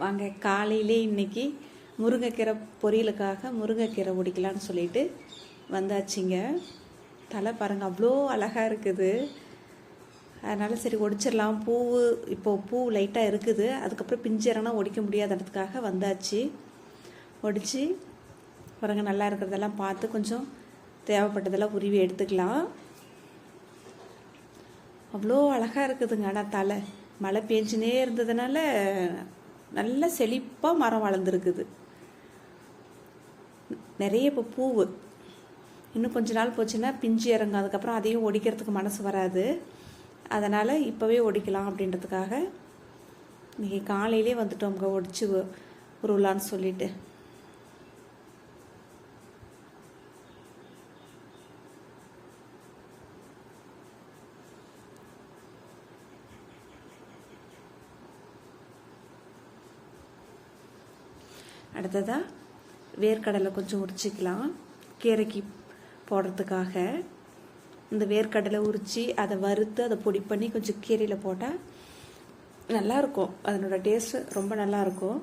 வாங்க காலையிலே இன்றைக்கி முருங்கைக்கீரை பொரியலுக்காக முருங்கைக்கீரை உடிக்கலான்னு சொல்லிட்டு வந்தாச்சுங்க. தலை பாருங்க அவ்வளோ அழகாக இருக்குது. அதனால் சரி ஒடிச்சிடலாம். பூ இப்போது பூ லைட்டாக இருக்குது. அதுக்கப்புறம் பிஞ்சிறனா ஒடிக்க முடியாததுக்காக வந்தாச்சு. ஒடிச்சு பாருங்க நல்லா இருக்கிறதெல்லாம் பார்த்து கொஞ்சம் தேவைப்பட்டதெல்லாம் உருவி எடுத்துக்கலாம். அவ்வளோ அழகாக இருக்குதுங்க. ஆனால் தலை மழை பெஞ்சுனே இருந்ததுனால நல்ல செழிப்பாக மரம் வளர்ந்துருக்குது. நிறைய இப்போ பூவு. இன்னும் கொஞ்ச நாள் போச்சுன்னா பிஞ்சு இறங்கும். அதுக்கப்புறம் அதையும் ஒடிக்கிறதுக்கு மனசு வராது. அதனால் இப்போவே ஒடிக்கலாம் அப்படின்றதுக்காக இன்றைக்கி காலையிலே வந்துட்டோம்ங்க ஒடிச்சு உருவலான்னு சொல்லிட்டு. அடுத்ததாக வேர்க்கடலை கொஞ்சம் உரிச்சிக்கலாம். கீரைக்கு போடுறதுக்காக இந்த வேர்க்கடலை உரித்து அதை வறுத்து அதை பொடி பண்ணி கொஞ்சம் கீரையில் போட்டால் நல்லாயிருக்கும். அதனோட டேஸ்ட்டு ரொம்ப நல்லாயிருக்கும்.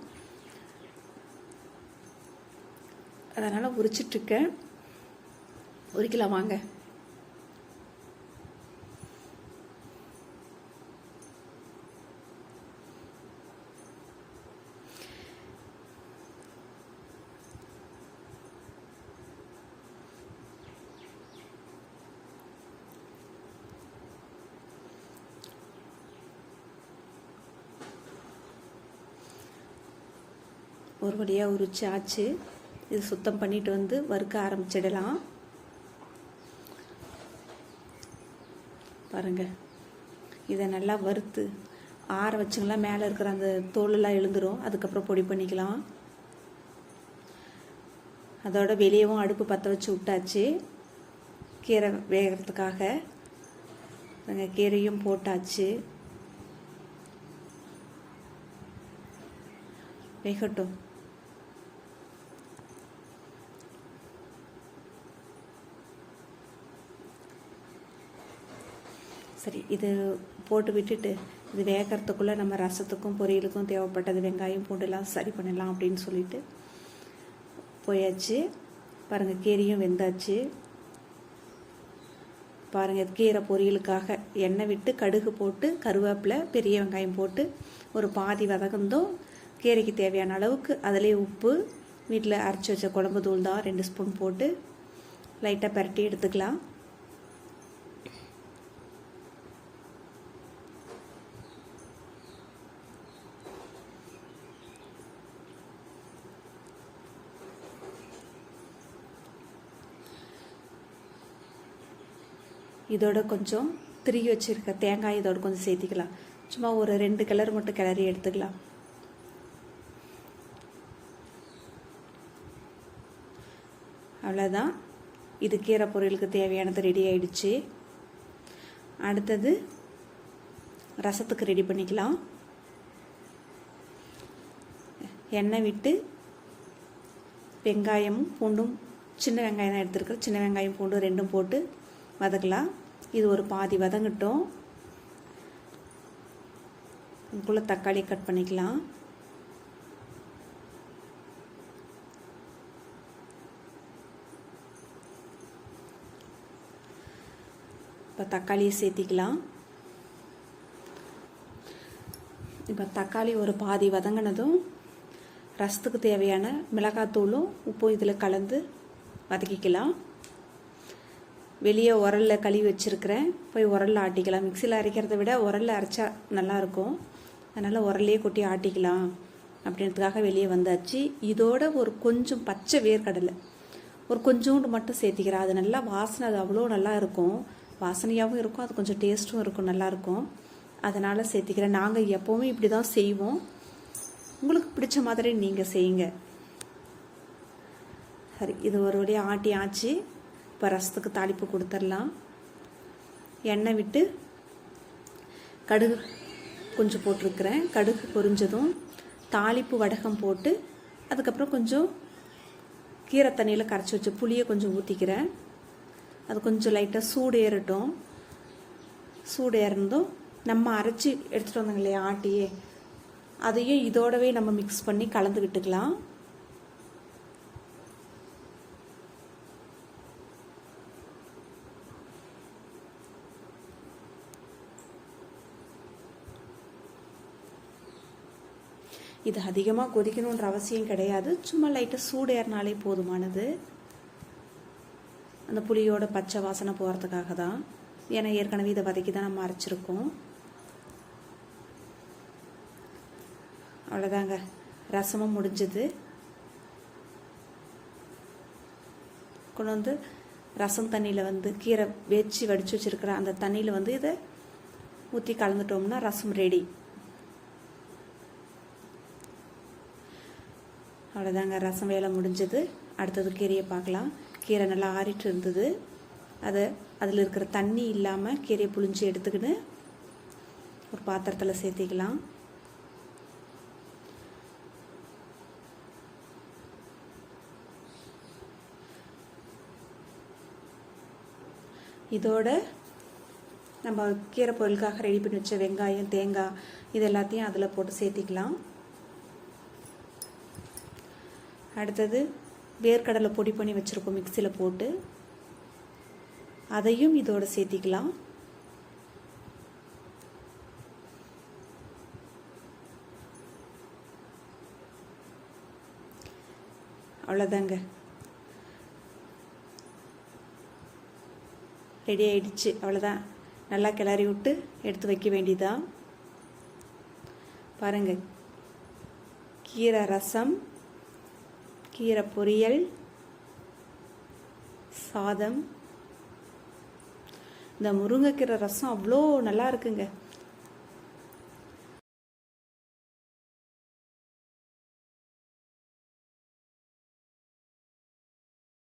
அதனால் உரிச்சிட்ருக்கேன். உரிக்கலாம் வாங்க. ஒரு வழியாக உரிச்சு ஆச்சு. இது சுத்தம் பண்ணிட்டு வந்து வறுக்க ஆரம்பிச்சிடலாம். பாருங்க. இதை நல்லா வறுத்து ஆற வச்சுங்களா மேலே இருக்கிற அந்த தோலெல்லாம் எழுந்துரும். அதுக்கப்புறம் பொடி பண்ணிக்கலாம். அதோட வெளியவும் அடுப்பு பற்ற வச்சு விட்டாச்சு. கீரை வேகிறதுக்காக. நாங்கள் கீரையும் போட்டாச்சு. வேகட்டும். சரி இது போட்டு விட்டுட்டு இது வேகறதுக்குள்ளே நம்ம ரசத்துக்கும் பொரியலுக்கும் தேவைப்பட்டது வெங்காயம் பூண்டுலாம் சரி பண்ணலாம் அப்படின்னு சொல்லிட்டு போயாச்சு. பாருங்கள் கீரையும் வெந்தாச்சு. பாருங்கள் கீரை பொரியலுக்காக எண்ணெய் விட்டு கடுகு போட்டு கருவேப்பிலை பெரிய வெங்காயம் போட்டு ஒரு பாதி வதகந்தோம் கீரைக்கு தேவையான அளவுக்கு அதிலே உப்பு வீட்டில் அரைச்சி வச்ச குழம்பு தூள் தான் ரெண்டு ஸ்பூன் போட்டு லைட்டாக பரட்டி எடுத்துக்கலாம். இதோட கொஞ்சம் திருகி வச்சுருக்க தேங்காய் இதோட கொஞ்சம் சேர்த்திக்கலாம். சும்மா ஒரு ரெண்டு கலர் மட்டும் கிளறி எடுத்துக்கலாம். அவ்வளோதான் இது கீரை பொரியலுக்கு தேவையானது ரெடி ஆயிடுச்சு. அடுத்தது ரசத்துக்கு ரெடி பண்ணிக்கலாம். எண்ணெய் விட்டு வெங்காயமும் பூண்டும் சின்ன வெங்காயம் தான் எடுத்துருக்கேன். சின்ன வெங்காயம் பூண்டு ரெண்டும் போட்டு வதக்கலாம் இது ஒரு பாதி வதங்கட்டும். இதுக்குள்ளே தக்காளி கட் பண்ணிக்கலாம் இப்போ தக்காளியை சேர்த்திக்கலாம் இப்போ தக்காளி ஒரு பாதி வதங்கினதும் ரசத்துக்கு தேவையான மிளகாத்தூளும் உப்பும் இதில் கலந்து வதக்கிக்கலாம் வெளியே உரலில் கழுவி வச்சுருக்கிறேன். போய் உரலில் ஆட்டிக்கலாம். மிக்சியில் அரைக்கிறத விட உரலில் அரைச்சா நல்லாயிருக்கும் அதனால் உரல்லையே கொட்டி ஆட்டிக்கலாம். அப்படின்றதுக்காக வெளியே வந்தாச்சு. இதோட ஒரு கொஞ்சம் பச்சை வேர்க்கடலை. ஒரு கொஞ்சோண்டு மட்டும் சேர்த்திக்கிறேன். அது நல்லா வாசனை அது அவ்வளோ நல்லா இருக்கும் வாசனையாகவும் இருக்கும். அது கொஞ்சம் டேஸ்ட்டும் இருக்கும். நல்லாயிருக்கும் அதனால் சேர்த்திக்கிறேன். நாங்கள் எப்போவுமே இப்படி தான் செய்வோம். உங்களுக்கு பிடிச்ச மாதிரி நீங்கள் செய்யுங்க. சரி இது ஒரு வழியாக ஆட்டி ஆச்சு. இப்போ ரசத்துக்கு தாளிப்பு கொடுத்துடலாம் எண்ணெய் விட்டு கடுகு கொஞ்சம் போட்டிருக்கிறேன். கடுகு பொரிஞ்சதும் தாளிப்பு வடகம் போட்டு அதுக்கப்புறம் கொஞ்சம் கீரை தண்ணியில் கரைச்சி வச்ச புளியை கொஞ்சம் ஊற்றிக்கிறேன் அது கொஞ்சம் லைட்டாக சூடு ஏறட்டும். சூடு ஏறினதும் நம்ம அரைச்சி எடுத்துகிட்டு வந்தோங்க இல்லையா ஆட்டியே அதையும் இதோடவே நம்ம மிக்ஸ் பண்ணி கலந்து விட்டுக்கலாம். இது அதிகமாக கொதிக்கணுன்ற அவசியம் கிடையாது. சும்மா லைட்டாக சூடு ஏறினாலே போதுமானது. அந்த புளியோட பச்சை வாசனை போகிறதுக்காக தான். ஏன்னா ஏற்கனவே இதை வதக்கி தான் நம்ம அரைச்சிருக்கோம். அவ்வளோதாங்க ரசமும் முடிஞ்சது. கொண்டு வந்து ரசம் தண்ணியில் வந்து கீரை வேச்சு வடித்து வச்சுருக்கிற அந்த தண்ணியில் வந்து இதை ஊற்றி கலந்துட்டோம்னா ரசம் ரெடி அவ்வளோதாங்க ரசம் வேலை முடிஞ்சது. அடுத்தது கீரையை பார்க்கலாம். கீரை நல்லா ஆறிட்டு இருந்தது. அதை அதில் இருக்கிற தண்ணி இல்லாமல் கீரையை புளிஞ்சு எடுத்துக்கின்னு ஒரு பாத்திரத்தில் சேர்த்திக்கலாம். இதோட நம்ம கீரை பொருளுக்காக ரெடி பண்ணி வச்ச வெங்காயம் தேங்காய் இது எல்லாத்தையும் அதில் போட்டு சேர்த்திக்கலாம். அடுத்தது வேர்க்கடலை பொடி பண்ணி வச்சுருக்கோம் மிக்சியில் போட்டு. அதையும் இதோடு சேர்த்திக்கலாம். அவ்வளோதாங்க ரெடி ஆயிடுச்சு. அவ்வளோதான் நல்லா கிளறி விட்டு எடுத்து வைக்க வேண்டியதான் பாருங்கள் கீரை ரசம். கீரை பொரியல் சாதம். இந்த முருங்கைக்கீரை ரசம் அவ்வளோ நல்லா இருக்குங்க.